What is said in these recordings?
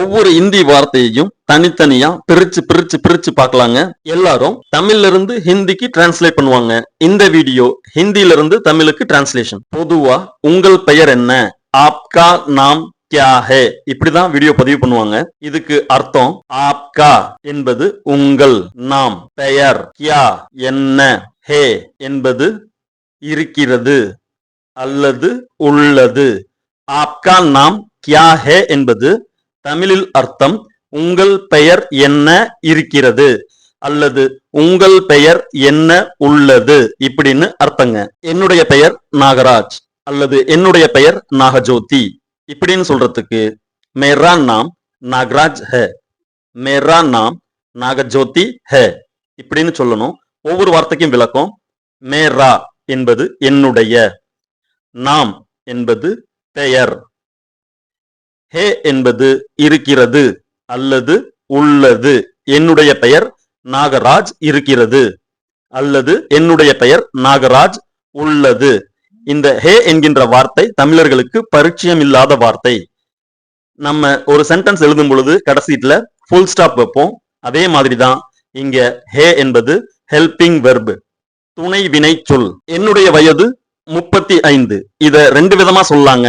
ஒவ்வொரு இந்தி வார்த்தையையும் தனித்தனியா பிரிச்சு பிரிச்சு பிரிச்சு பார்க்கலாங்க. எல்லாரும் தமிழ்ல இருந்து ஹிந்திக்கு டிரான்ஸ்லேட் பண்ணுவாங்க. இந்த வீடியோ ஹிந்தில இருந்து தமிழுக்கு டிரான்ஸ்லேஷன் பொதுவா உங்கள் பெயர் என்ன? ஆப்கா நாம் கியா ஹே. இப்படிதான் வீடியோ பதிவு பண்ணுவாங்க. இதுக்கு அர்த்தம் ஆப்கா என்பது உங்கள் நாம் பெயர் கியா என்ன ஹே என்பது இருக்கிறது அல்லது உள்ளது. ஆப்கா நாம் கியா ஹே என்பது தமிழில் அர்த்தம் உங்கள் பெயர் என்ன இருக்கிறது? அல்லது உங்கள் பெயர் என்ன உள்ளது? இப்படின்னு அர்த்தங்க. என்னுடைய பெயர் நாகராஜ் அல்லது என்னுடைய பெயர் நாகஜோதி. இப்படின்னு சொல்றதுக்கு மேரா நாம் நாகராஜ் ஹே. மேரா நாம் நாகஜோதி ஹே. இப்படின்னு சொல்லணும். ஒவ்வொரு வார்த்தைக்கும் விளக்கம் மேரா என்பது என்னுடைய நாம் என்பது பெயர். ஹே என்பது இருக்கிறது அல்லது உள்ளது. என்னுடைய பெயர் நாகராஜ் இருக்கிறது அல்லது என்னுடைய பெயர் நாகராஜ் உள்ளது. இந்த ஹே என்கின்ற வார்த்தை தமிழர்களுக்கு பரிச்சயம் இல்லாத வார்த்தை. நம்ம ஒரு சென்டென்ஸ் எழுதும் பொழுது கடைசியில ஃபுல் ஸ்டாப் வைப்போம். அதே மாதிரி தான் இங்க ஹே என்பது ஹெல்பிங் வெர்ப் துணை வினை சொல். என்னுடைய வயது முப்பத்தி ஐந்து. இத ரெண்டு விதமா சொல்லாங்க.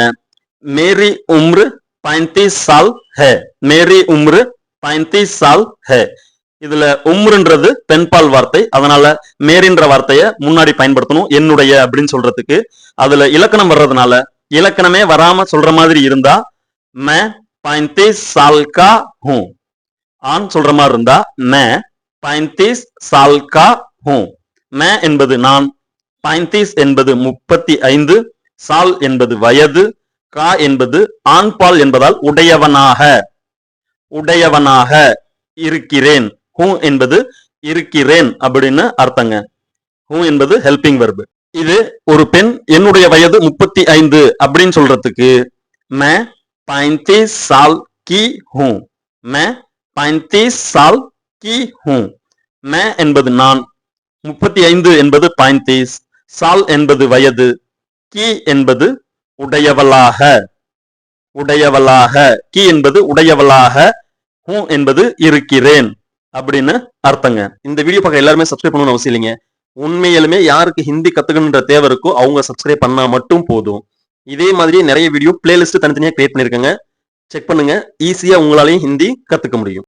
மேரி உம்ரு पैंतीस साल है मेरी उम्र पैंतीस साल है இதுல உம்ருன்றது பெண்பால் வார்த்தை அதனால மேரின்ற வார்த்தைய முன்னாடி பயன்படுத்தணும் என்னுடைய அப்படின்னு சொல்றதுக்கு அதுல இலக்கணம் வர்றதுனால இலக்கணமே வராம சொல்ற மாதிரி இருந்தா மே पैंतीस साल का हूं ஆண் சொல்ற மாதிரி இருந்தா மே पैंतीस साल का हूं மே என்பது நான் पैंतीस என்பது முப்பத்தி ஐந்து சால் என்பது வயது கா என்பது ஆண்பால் என்பதால் உடையவனாக. உடையவனாக இருக்கிறேன். ஹூ என்பது இருக்கிறேன் அப்படின்னு அர்த்தங்க. ஹூ என்பது ஹெல்பிங் வர்பு இது ஒரு பெண் என்னுடைய வயது முப்பத்தி ஐந்து அப்படின்னு சொல்றதுக்கு மே பைந்தீஸ் சால் கி ஹூ. மே பைந்தீஸ் சால் கி ஹூ. மே என்பது நான். முப்பத்தி ஐந்து என்பது பைந்தீஸ் சால் என்பது வயது. கி என்பது உடையவளாக. உடையவளாக. கி என்பது உடையவளாக. ஹூ என்பது இருக்கிறேன். அப்படின்னு அர்த்தங்க. இந்த வீடியோ பார்க்க எல்லாருமே சப்ஸ்கிரைப் பண்ணணும்னு அவசியம் இல்லைங்க. உண்மையிலுமே யாருக்கு ஹிந்தி கத்துக்கணுன்ற தேவை இருக்கோ அவங்க சப்ஸ்கிரைப் பண்ணா மட்டும் போதும். இதே மாதிரி நிறைய வீடியோ பிளேலிஸ்ட் தனித்தனியாக கிரியேட் பண்ணிருக்கேங்க செக் பண்ணுங்க. ஈஸியா உங்களாலையும் ஹிந்தி கத்துக்க முடியும்.